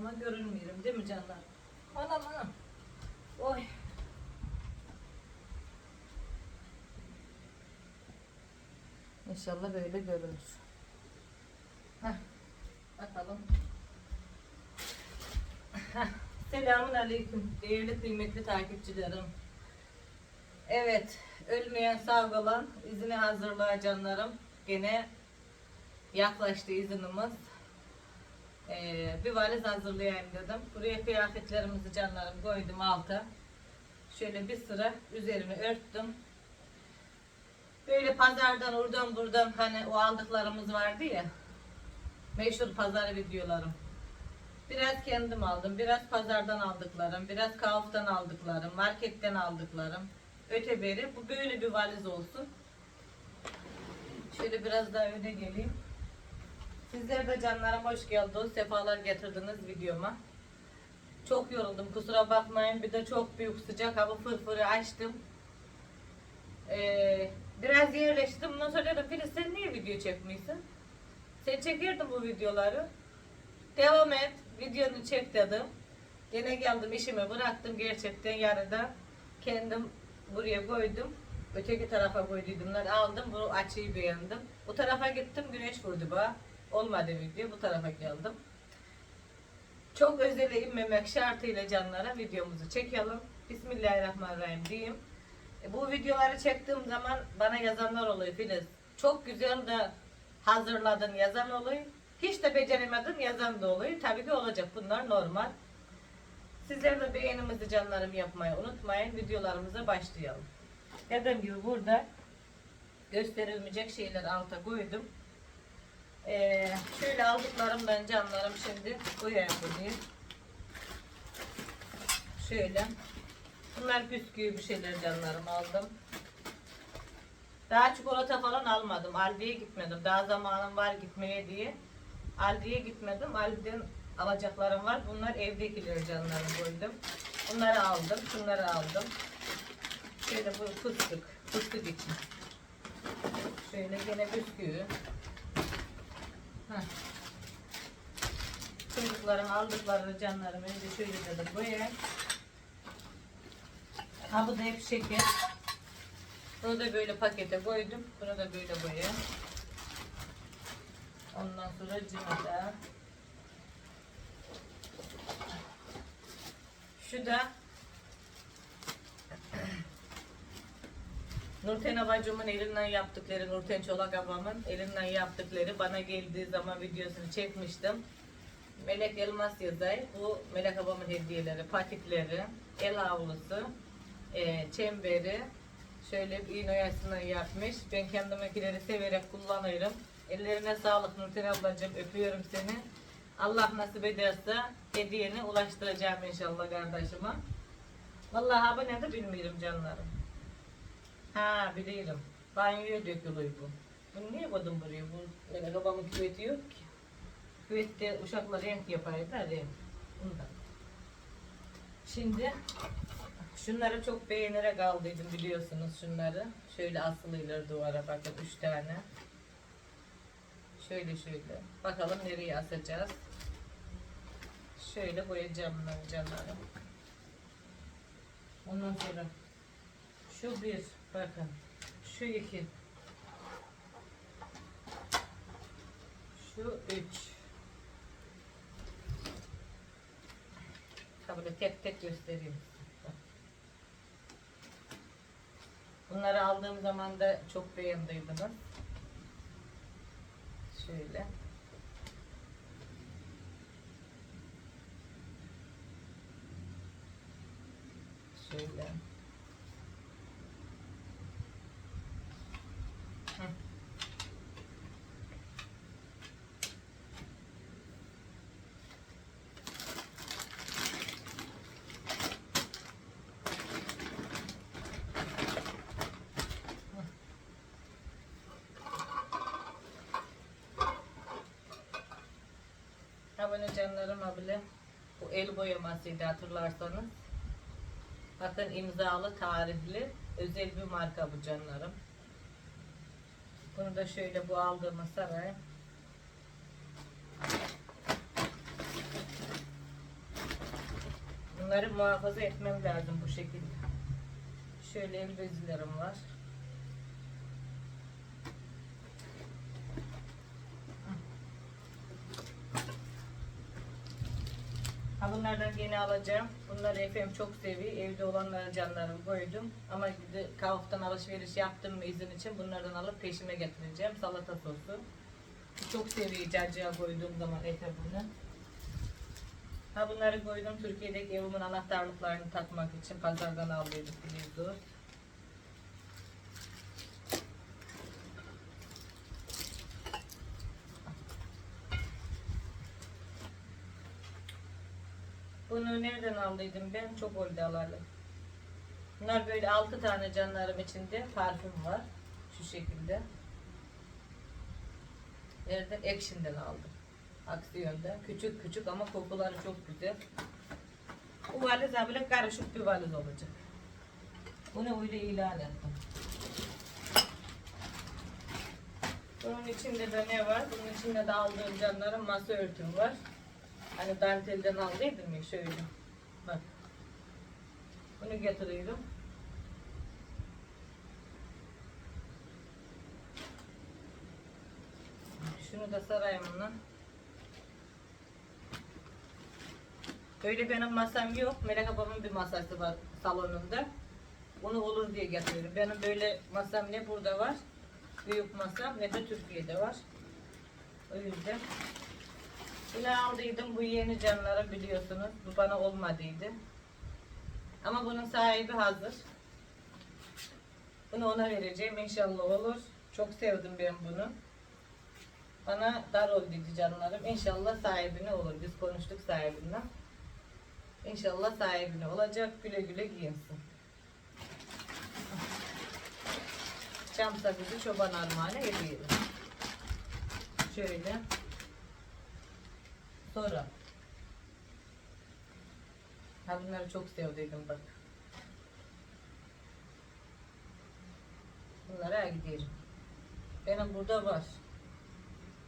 Ama görünmüyorum değil mi canlar? Anam anam. Oy. İnşallah böyle görünür. Heh, bakalım. Heh, Selamun aleyküm değerli kıymetli takipçilerim. Evet, ölmeyen sağ kalan izini hazırlığa canlarım. Gene yaklaştı izinimiz. Ee, bir valiz hazırlayayım dedim. Buraya kıyafetlerimizi canlarım koydum alta. Şöyle bir sıra üzerini örttüm. Böyle pazardan oradan buradan hani o aldıklarımız vardı ya. Meşhur pazar videolarım. Biraz kendim aldım, biraz pazardan aldıklarım, biraz kavuftan aldıklarım, marketten aldıklarım. Öte beri bu böyle bir valiz olsun. Şöyle biraz daha öne geleyim. Sizler de canlarım hoş geldiniz. Sefalar getirdiniz videoma. Çok yoruldum kusura bakmayın. Bir de çok büyük sıcak hava fırfırı açtım. Ee, biraz yerleştim. Ondan sonra dedim Filiz sen niye video çekmiyorsun? Sen çekirdin bu videoları. Devam et. Videonu çek dedim. Yine geldim işimi bıraktım gerçekten yarıda. Kendim buraya koydum. Öteki tarafa koyduydumlar aldım. Bu açıyı beğendim. Bu tarafa gittim güneş vurdu bana. Olmadı video. Bu tarafa geldim. Çok özele inmemek şartıyla canlara videomuzu çekelim. Bismillahirrahmanirrahim diyeyim. E, bu videoları çektiğim zaman bana yazanlar oluyor Filiz. Çok güzel de hazırladın yazan oluyor. Hiç de beceremedin yazan da oluyor. Tabii ki olacak bunlar normal. Sizler de beğenimizi canlarım yapmayı unutmayın. Videolarımıza başlayalım. Dediğim gibi burada gösterilmeyecek şeyler alta koydum. Ee, şöyle aldıklarımdan canlarım şimdi koyayım buraya. Şöyle. Bunlar bisküvi bir şeyler canlarım aldım. Daha çikolata falan almadım. Aldi'ye gitmedim. Daha zamanım var gitmeye diye. Aldi'ye gitmedim. Aldi'den alacaklarım var. Bunlar evdekiler canlarım koydum. Bunları aldım. Şunları aldım. Şöyle bu fıstık. Fıstık için. Şöyle gene bisküvi. Heh. Çocukların aldıkları canlarım önce şöyle dedim koyayım. Ha bu da hep şeker. Bunu da böyle pakete koydum. Bunu da böyle koyayım. Ondan sonra cimata. Şu da Nurten abacımın elinden yaptıkları, Nurten Çolak ablamın elinden yaptıkları bana geldiği zaman videosunu çekmiştim. Melek Elmas yazay. Bu Melek abamın hediyeleri, patikleri, el havlusu, e, çemberi, şöyle bir iğne yapmış. Ben kendiminkileri severek kullanırım. Ellerine sağlık Nurten ablacığım. Öpüyorum seni. Allah nasip ederse hediyeni ulaştıracağım inşallah kardeşime. Vallahi bu ne de bilmiyorum canlarım. Ha biliyorum. Banyoya dökülüyor bu. Bunu niye koydum buraya? Bu öyle babamın küveti yok ki. Küvette uşaklar renk yapar da renk. Bundan. Şimdi şunları çok beğenerek aldıydım biliyorsunuz şunları. Şöyle asılıylar duvara bakın üç tane. Şöyle şöyle. Bakalım nereye asacağız. Şöyle boyayacağım canlarım. Ondan sonra şu bir bakın. Şu iki. Şu üç. Böyle tek tek göstereyim. Bunları aldığım zaman da çok beğendiydiniz. Şöyle. Şöyle. Ha bunu canlarım abile bu el boyamasıydı hatırlarsanız. Bakın imzalı tarihli özel bir marka bu canlarım. Bunu da şöyle bu aldığımı sarayım. Bunları muhafaza etmem lazım bu şekilde. Şöyle el bezlerim var. Ha bunlardan yeni alacağım. Bunları Efem çok seviyor. Evde olanlara canlarımı koydum. Ama kavuktan alışveriş yaptım mı izin için bunlardan alıp peşime getireceğim. Salata sosu. Çok seviyor cacığa koyduğum zaman Efem bunu. Ha bunları koydum Türkiye'deki evimin anahtarlıklarını takmak için pazardan aldıydık biliyorsunuz. Bunu nereden aldıydım ben? Çok oldu alalı. Bunlar böyle 6 tane canlarım içinde parfüm var. Şu şekilde. Nereden? Action'den aldım. Aksiyonda. Küçük küçük ama kokuları çok güzel. Bu valiz böyle karışık bir valiz olacak. Bunu öyle ilan ettim. Bunun içinde de ne var? Bunun içinde de aldığım canların masa örtüm var. Hani dantelden aldıydım ya şöyle. Bak. Bunu getiriyorum. Şunu da sarayım ona. Böyle benim masam yok. Melek ablamın bir masası var salonunda. Bunu olur diye getiriyorum. Benim böyle masam ne burada var. Büyük masam ne de Türkiye'de var. O yüzden. Aldıydım bu yeni canları biliyorsunuz. Bu bana olmadıydı. Ama bunun sahibi hazır. Bunu ona vereceğim inşallah olur. Çok sevdim ben bunu. Bana dar ol dedi canlarım. İnşallah sahibine olur. Biz konuştuk sahibinden. İnşallah sahibine olacak. Güle güle giyinsin. Çam sakızı çoban armağanı hediye. Şöyle. Sonra. Ha bunları çok sevdiydim bak. Bunlara gidelim. Benim burada var.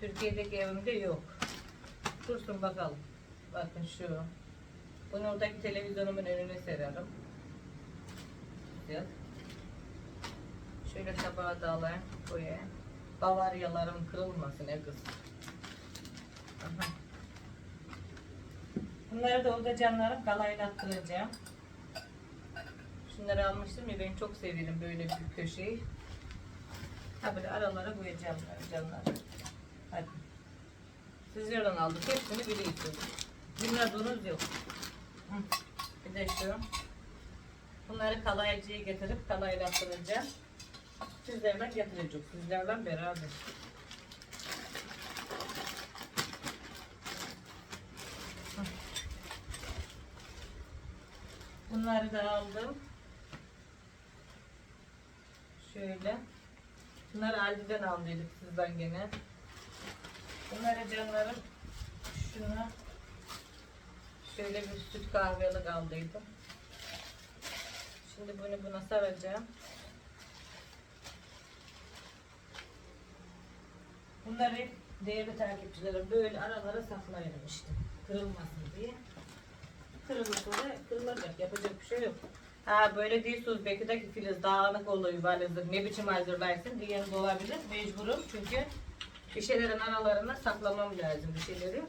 Türkiye'deki evimde yok. Dursun bakalım. Bakın şu. Bunu oradaki televizyonumun önüne sererim. Güzel. Şöyle tabağa da alayım. Koyayım. Bavaryalarım kırılmasın e kız. Aha. Bunları da orada canlarım kalaylattıracağım. Şunları almıştım ya ben çok severim böyle bir köşeyi. Böyle aralara koyacağım canlar. Hadi. Sizlerden aldık. Hepsini biliyorsunuz. Bilmediğiniz yok. Bir de şu. Bunları kalaycıya getirip kalaylattıracağım. Sizlerden getireceğim. Sizlerden beraber. Bunları da aldım. Şöyle. Bunları Aldi'den aldıydık sizden gene. Bunları canlarım şuna şöyle bir süt kahvelik aldıydım. Şimdi bunu buna saracağım. Bunları değerli takipçilerim böyle aralara saklayalım işte. Kırılmasın diye. Kırılırsa da kırılacak. Yapacak bir şey yok. Ha böyle değilsiniz belki de ki filiz dağınık oluyor valizdir. Ne biçim hazırlarsın diyen de olabilir. Mecburum çünkü bir şeylerin aralarına saklamam lazım bir şeyleri.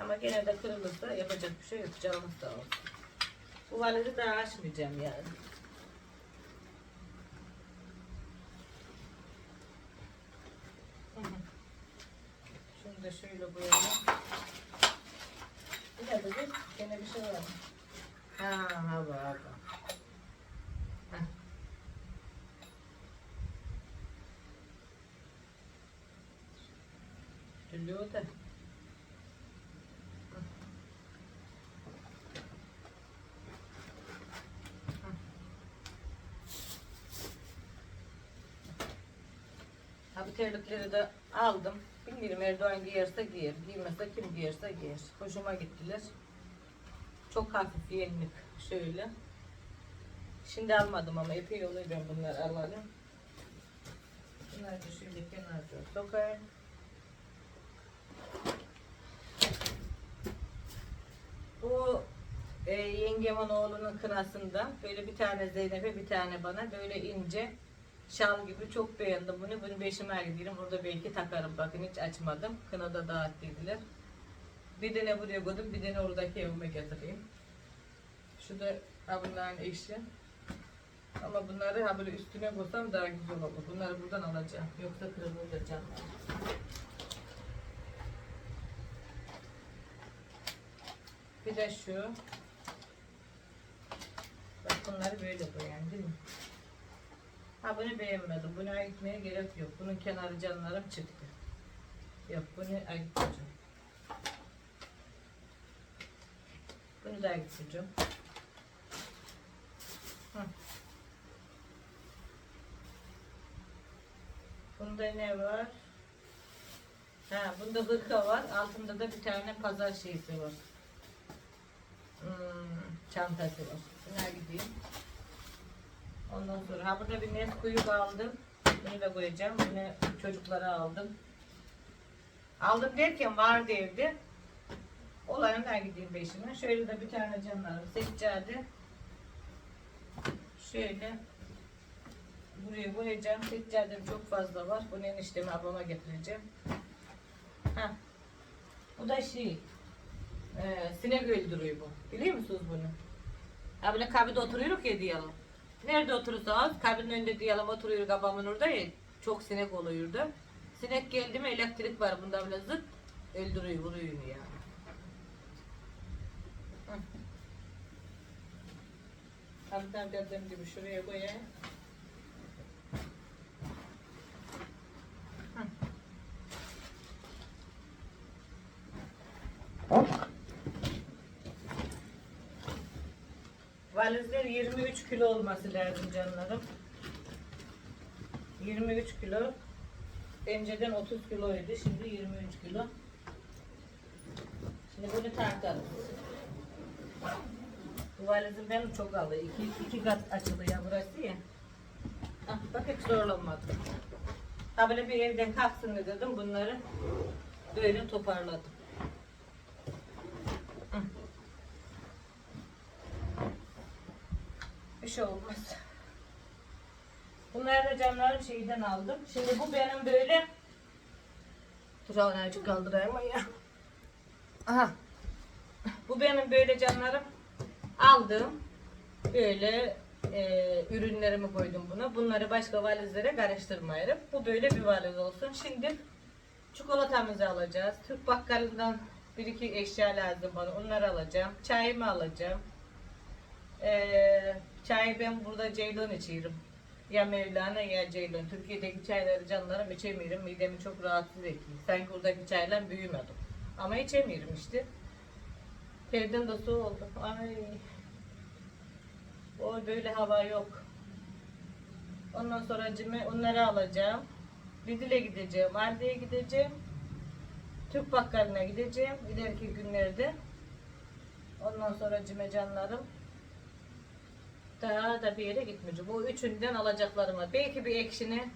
Ama gene de kırılırsa yapacak bir şey yok. Canımız sağ olsun. Bu valizi daha açmayacağım yani. Şunu da şöyle koyalım. Bir de dedi, gene bir şey var. Ha, hava. Heh. Geliyor da. Ha terlikleri de aldım. Bilmiyorum Erdoğan giyerse giyer. Giymezse kim giyerse giyer. Hoşuma gittiler. Çok hafif yenlik şöyle. Şimdi almadım ama epey ben bunları alalım. Bunları da şöyle kenarda sokayım. Bu e, yengemin oğlunun kınasından böyle bir tane Zeynep'e bir tane bana böyle ince şal gibi çok beğendim bunu. Bunu beşime gidiyorum. Burada belki takarım. Bakın hiç açmadım. Kınada dağıt dediler. Bir tane buraya koydum. Bir tane oradaki evime getireyim. Şu da ha bunların eşi. Ama bunları ha böyle üstüne koysam daha güzel olur. Bunları buradan alacağım. Yoksa kırılır canlar. Bir de şu. Bak bunları böyle koyan değil mi? Ha bunu beğenmedim. Bunu ayıtmaya gerek yok. Bunun kenarı canlarım çıktı. Yok bunu ayıtmayacağım. Bunu da. Hı. Bunda ne var? Ha, bunda hırka var. Altında da bir tane pazar şeysi var. Hmm, çantası var. Buna gideyim. Ondan sonra ha burada bir Nesquik aldım. Bunu da koyacağım. Bunu çocuklara aldım. Aldım derken vardı evde. Olayından gideyim peşine. Şöyle de bir tane canlarım seccade. Şöyle buraya koyacağım. Seccadem çok fazla var. Bunu enişteme ablama getireceğim. Ha. Bu da şey e, sinek öldürüyor bu. Biliyor musunuz bunu? Ha böyle kabide oturuyoruz ya diyelim. Nerede oturursanız kabinin önünde diyelim oturuyor babamın orada ya. Çok sinek oluyordu. Sinek geldi mi elektrik var bunda böyle zıt öldürüyor vuruyor yani. Alttan dediğim gibi şuraya koyayım. Valizler 23 kilo olması lazım canlarım. 23 kilo. Önceden 30 kiloydu. Şimdi 23 kilo. Şimdi bunu tartalım. Valizim benim çok aldı. İki, iki kat açıldı ya burası ya. Ah, bak hiç zorlanmadı. Ha bir evden kalksın dedim bunları böyle toparladım. Hı. Bir şey olmaz. Bunları da camların şeyden aldım. Şimdi bu benim böyle Dur azıcık kaldırayım ya. Aha. Bu benim böyle canlarım aldım. Böyle e, ürünlerimi koydum buna. Bunları başka valizlere karıştırmayarım. Bu böyle bir valiz olsun. Şimdi çikolatamızı alacağız. Türk bakkalından bir iki eşya lazım bana. Onları alacağım. Çayımı alacağım. Ee, çayı ben burada Ceylon içiyorum. Ya Mevlana ya Ceylon. Türkiye'deki çayları canlarım içemiyorum. Midemi çok rahatsız ediyor. Sanki buradaki çayla büyümedim. Ama içemiyorum işte. Evden de su oldu. Ay. O böyle hava yok. Ondan sonra cime onları alacağım. Lidl'e gideceğim. Aldi'ye gideceğim. Türk bakkalına gideceğim. ileriki günlerde. Ondan sonra cime canlarım. Daha da bir yere gitmeyeceğim. Bu üçünden alacaklarım var. Belki bir ekşine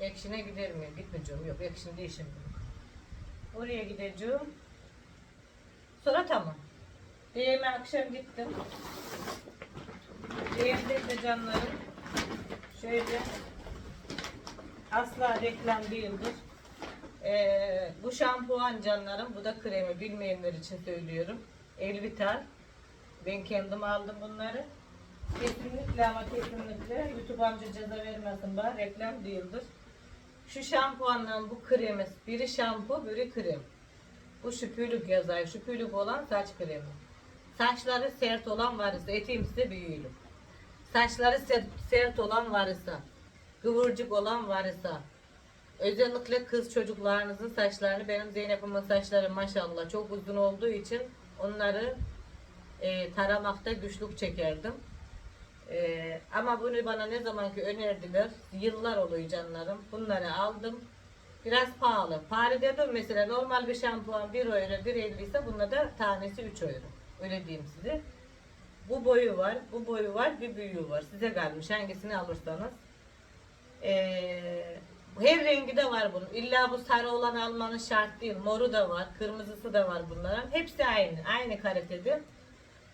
ekşine gider mi? Gitmeyeceğim. Yok ekşinde işim yok. Oraya gideceğim. Sonra tamam. Değme akşam gittim. Değimde de canlarım. Şöyle asla reklam değildir. Ee, bu şampuan canlarım. Bu da kremi. Bilmeyenler için söylüyorum. Elvital. Ben kendim aldım bunları. Kesinlikle ama kesinlikle YouTube amca ceza vermesin bana reklam değildir. Şu şampuanla bu kremi, biri şampu, biri krem. Bu şüpülük yazar. Şüpülük olan saç kremi. Saçları sert olan varsa, etim size büyüğülüm. Saçları sert, olan varsa, kıvırcık olan varsa, özellikle kız çocuklarınızın saçlarını, benim Zeynep'imin saçları maşallah çok uzun olduğu için onları e, taramakta güçlük çekerdim. E, ama bunu bana ne zamanki önerdiler, yıllar oluyor canlarım. Bunları aldım. Biraz pahalı. Pahalı dedim mesela normal bir şampuan 1 euro 1.50 ise bunda da tanesi 3 euro. Öyle diyeyim size. Bu boyu var, bu boyu var, bir büyüğü var. Size kalmış hangisini alırsanız. Ee, her rengi de var bunun. İlla bu sarı olan almanız şart değil. Moru da var, kırmızısı da var bunların. Hepsi aynı, aynı kalitede.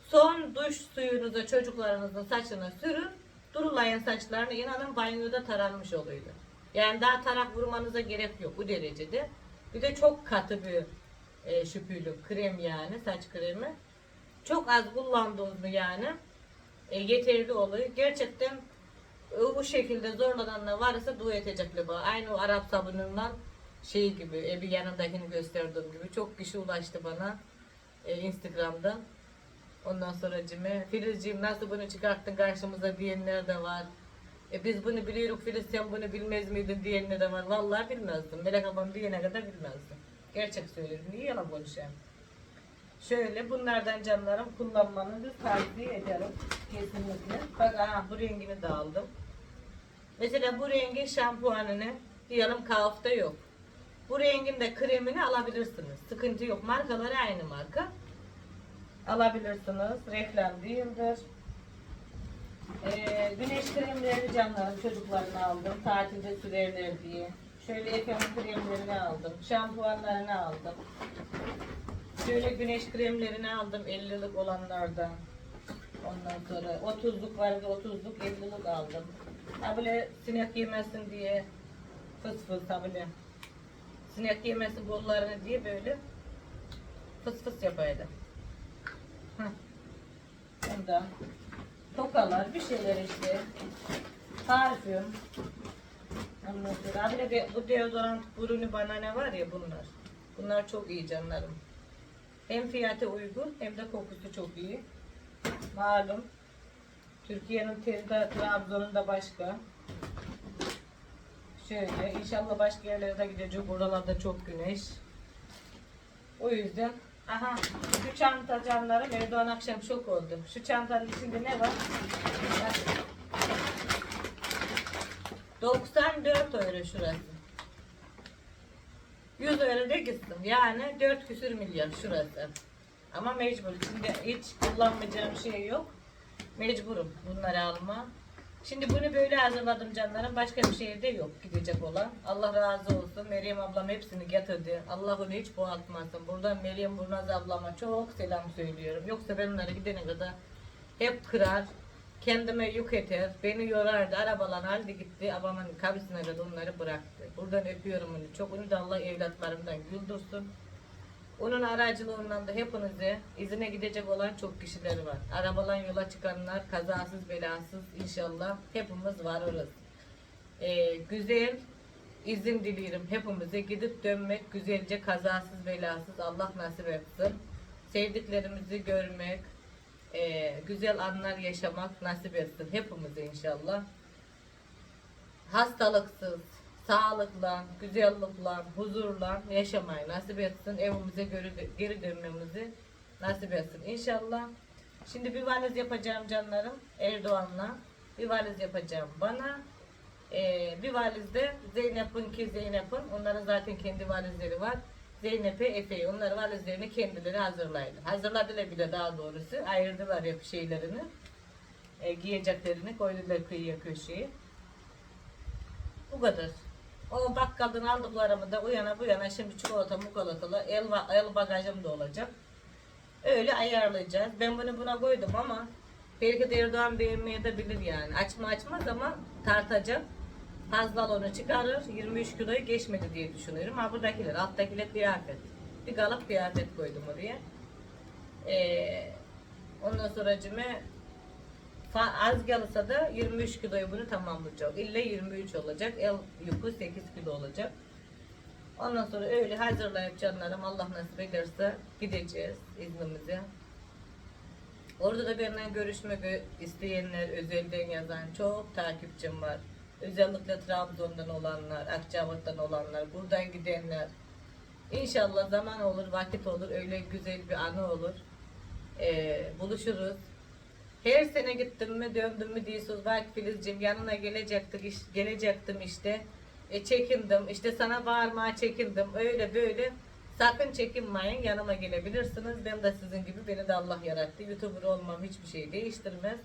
Son duş suyunuzu çocuklarınızın saçına sürün. Durulayan saçlarını inanın banyoda taranmış oluyor. Yani daha tarak vurmanıza gerek yok bu derecede. Bir de çok katı bir e, şüpülü krem yani saç kremi. Çok az kullandığınız yani e, yeterli oluyor. Gerçekten e, bu şekilde zorlananlar varsa dua edecekler. Aynı o Arap sabunundan şey gibi, e, bir yanındakini gösterdiğim gibi çok kişi ulaştı bana e, Instagram'dan. Ondan sonra cime Filizciğim nasıl bunu çıkarttın karşımıza diyenler de var. E biz bunu biliyoruz Filiz sen bunu bilmez miydin diyenler de var. Vallahi bilmezdim. Melek ablam diyene kadar bilmezdim. Gerçek söylüyorum. Niye yalan konuşayım? Şöyle bunlardan canlarım kullanmanızı tavsiye ederim. Kesinlikle. Bak aha bu rengini de aldım. Mesela bu rengin şampuanını diyelim kafta yok. Bu rengin de kremini alabilirsiniz. Sıkıntı yok. Markaları aynı marka. Alabilirsiniz. Reklam değildir. Ee, güneş kremlerini canlarım çocuklarına aldım. Tatilde sürerler diye. Şöyle efendim kremlerini aldım. Şampuanlarını aldım. Şöyle güneş kremlerini aldım 50'lik olanlardan. Ondan sonra 30'luk vardı 30'luk 50'lik aldım. Ha böyle sinek yemesin diye fıs fıs ha böyle sinek yemesin kollarını diye böyle fıs fıs yapaydı. Heh. Ondan tokalar bir şeyler işte parfüm sonra abi de bu deodorant ürünü bana ne var ya bunlar. Bunlar çok iyi canlarım. Hem fiyatı uygun hem de kokusu çok iyi. Malum. Türkiye'nin tezgahı Trabzon'un da başka. Şöyle inşallah başka yerlere de gidecek. Buralarda çok güneş. O yüzden aha şu çanta canlarım Erdoğan akşam şok oldu. Şu çantanın içinde ne var? Bak. 94 euro şurası. 100 euro de gittim. Yani 4 küsür milyar şurası. Ama mecbur. Şimdi hiç kullanmayacağım şey yok. Mecburum bunları alma. Şimdi bunu böyle hazırladım canlarım. Başka bir şey de yok gidecek olan. Allah razı olsun. Meryem ablam hepsini getirdi. Allah onu hiç boğaltmasın. Buradan Meryem Burnaz ablama çok selam söylüyorum. Yoksa ben onları gidene kadar hep kırar. Kendime yük eter. Beni yorardı. Arabalar halde gitti. Babamın kabisine kadar onları bıraktı. Buradan öpüyorum onu. Çok onu da Allah evlatlarımdan güldürsün. Onun aracılığından da hepinize izine gidecek olan çok kişileri var. Arabalan yola çıkanlar kazasız belasız inşallah hepimiz var orası. Ee, güzel izin diliyorum hepimize gidip dönmek güzelce kazasız belasız Allah nasip etsin. Sevdiklerimizi görmek, e, güzel anlar yaşamak nasip etsin hepimize inşallah. Hastalıksız, sağlıkla, güzellikle, huzurla yaşamayı nasip etsin. Evimize geri, geri dönmemizi nasip etsin inşallah. Şimdi bir valiz yapacağım canlarım Erdoğan'la. Bir valiz yapacağım bana. Ee, bir valizde Zeynep'in ki Zeynep'in. Onların zaten kendi valizleri var. Zeynep'e Efe'ye. Onlar valizlerini kendileri hazırlaydı. Hazırladılar bile daha doğrusu. Ayırdılar hep şeylerini. E, giyeceklerini koydular kıyıya köşeye. Bu kadar. O bakkaldan aldıklarımı da o yana bu yana şimdi çikolata mukolatalı el, el bagajım da olacak. Öyle ayarlayacağız. Ben bunu buna koydum ama belki de Erdoğan beğenmeye de bilir yani. Açma açmaz ama tartacak. Fazla onu çıkarır. 23 kiloyu geçmedi diye düşünüyorum. Ha buradakiler, alttakiler kıyafet. Bir kalıp kıyafet koydum oraya. Ee, ondan sonra cime az gelirse de 23 kiloyu bunu tamamlayacak. İlle 23 olacak. El yükü 8 kilo olacak. Ondan sonra öyle hazırlayıp canlarım Allah nasip ederse gideceğiz iznimize. Orada da benimle görüşmek isteyenler, özelden yazan çok takipçim var. Özellikle Trabzon'dan olanlar, Akçabat'tan olanlar, buradan gidenler. İnşallah zaman olur, vakit olur, öyle güzel bir anı olur. Ee, buluşuruz. Her sene gittim mi döndüm mü diyorsunuz belki Filizciğim yanına gelecektik iş, gelecektim işte. E, çekindim işte sana bağırmaya çekindim öyle böyle. Sakın çekinmeyin yanıma gelebilirsiniz. Ben de sizin gibi beni de Allah yarattı. Youtuber olmam hiçbir şey değiştirmez.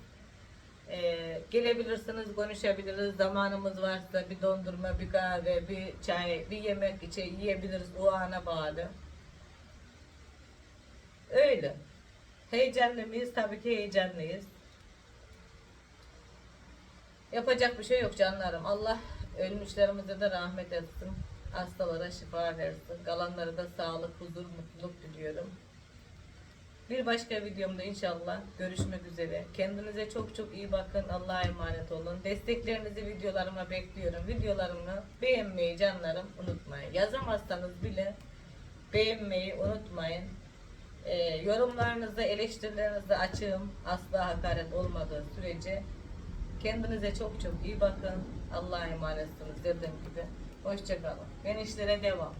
E, gelebilirsiniz konuşabiliriz. Zamanımız varsa bir dondurma, bir kahve, bir çay, bir yemek içe yiyebiliriz o ana bağlı. Öyle. Heyecanlı mıyız? Tabii ki heyecanlıyız. Yapacak bir şey yok canlarım. Allah ölmüşlerimize de rahmet etsin. Hastalara şifa versin. Kalanlara da sağlık, huzur, mutluluk diliyorum. Bir başka videomda inşallah görüşmek üzere. Kendinize çok çok iyi bakın. Allah'a emanet olun. Desteklerinizi videolarıma bekliyorum. Videolarımı beğenmeyi canlarım unutmayın. Yazamazsanız bile beğenmeyi unutmayın. Ee, yorumlarınızda, eleştirilerinizi açığım. Asla hakaret olmadığı sürece. Kendinize çok çok iyi bakın. Allah'a emanetsiniz dediğim gibi. Hoşçakalın. Ben işlere devam.